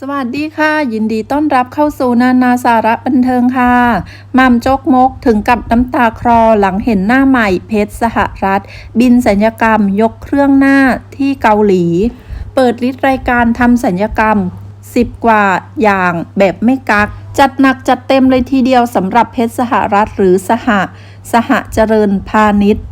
สวัสดีค่ะ ยินดีต้อนรับเข้าสู่นานาสาระบันเทิงค่ะมัมจกมกถึงกับน้ำตาคลอหลังเห็นหน้าใหม่เพชรสหรัฐ บินสัญญกรรมยกเครื่องหน้าที่เกาหลี เปิดลิสต์รายการทำสัญญกรรม 10 กว่าอย่างแบบไม่กัก จัดหนักจัดเต็มเลยทีเดียวสำหรับเพชรสหรัฐหรือสห สหเจริญพาณิชย์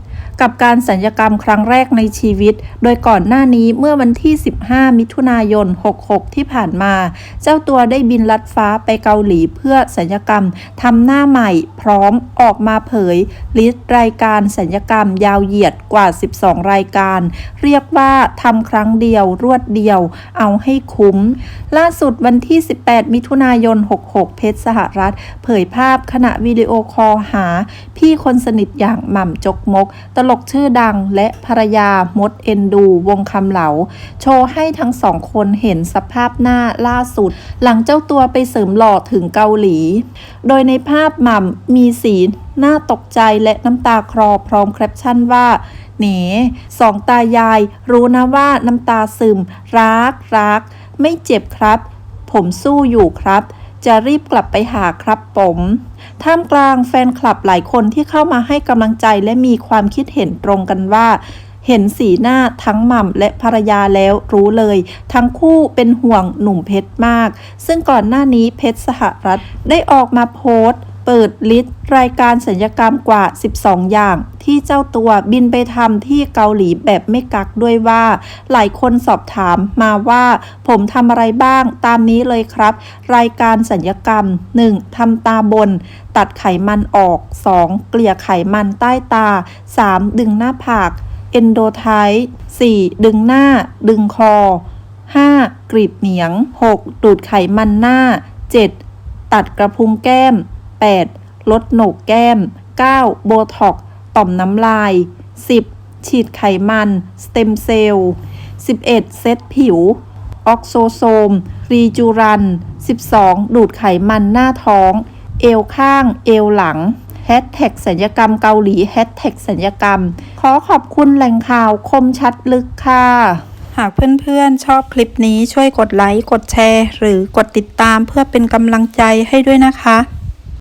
กับการสัญญกรรมครั้งแรกในชีวิต โดยก่อนหน้านี้เมื่อวันที่ 15 มิถุนายน 66 ที่ผ่านมา เจ้าตัวได้บินลัดฟ้าไปเกาหลีเพื่อสัญญกรรมทำหน้าใหม่ พร้อมออกมาเผย ลิสต์รายการสัญญกรรมยาวเหยียดกว่า 12 รายการ เรียกว่าทำครั้งเดียวรวดเดียว เอาให้คุ้ม ล่าสุดวันที่ 18 มิถุนายน 66 เพชรสหรัฐ เผยภาพขณะวิดีโอคอลหา พี่คนสนิทอย่างหม่ำจกมกตลกชื่อดังและภรรยามดเอ็นดูวงคำเหลา โชว์ให้ทั้งสองคนเห็นสภาพหน้าล่าสุด หลังเจ้าตัวไปเสริมหล่อถึงเกาหลี โดยในภาพหม่ำมีสีหน้าตกใจและน้ำตาคลอพร้อมแคปชั่นว่าเนสองตายาย รู้นะว่าน้ำตาซึม รักรัก ไม่เจ็บครับ ผมสู้อยู่ครับ จะรีบกลับไปหาครับผม ท่ามกลางแฟนคลับหลายคนที่เข้ามาให้กำลังใจและมีความคิดเห็นตรงกันว่า เห็นสีหน้าทั้งหม่ำและภรรยาแล้วรู้เลย ทั้งคู่เป็นห่วงหนุ่มเพชรมาก ซึ่งก่อนหน้านี้เพชรสหรัฐได้ออกมาโพสต์ เปิดลิสต์รายการสัญญกรรมกว่า 12 อย่าง ที่เจ้าตัวบินไปทำที่เกาหลีแบบไม่กักด้วยว่า หลายคนสอบถามมาว่า ผมทำอะไรบ้างตามนี้เลยครับ รายการสัญญกรรม 1. ทำตาบน ตัดไขมันออก 2. เกลี่ยไขมันใต้ตา 3. ดึงหน้าผากเอนโดไทป์ 4. ดึงหน้า ดึงคอ 5. กรีดเหนียง 6. ดูดไขมันหน้า 7. ตัดกระพุ้งแก้ม 8. ลดโหนกแก้ม 9. โบท็อกซ์ต่อมน้ำลาย 10. ฉีดไขมัน สเต็มเซลล์ 11. เซตผิว ออกโซโซม รีจูรัน 12. ดูดไขมันหน้าท้อง เอวข้าง เอวหลังแฮชแท็กสัญญกรรมเกาหลีแฮชแท็กสัญญกรรม ขอขอบคุณแหล่งข่าวคมชัดลึกค่ะ หากเพื่อนๆ ชอบคลิปนี้ช่วยกดไลค์ กดแชร์ หรือกดติดตามเพื่อเป็นกำลังใจให้ด้วยนะคะ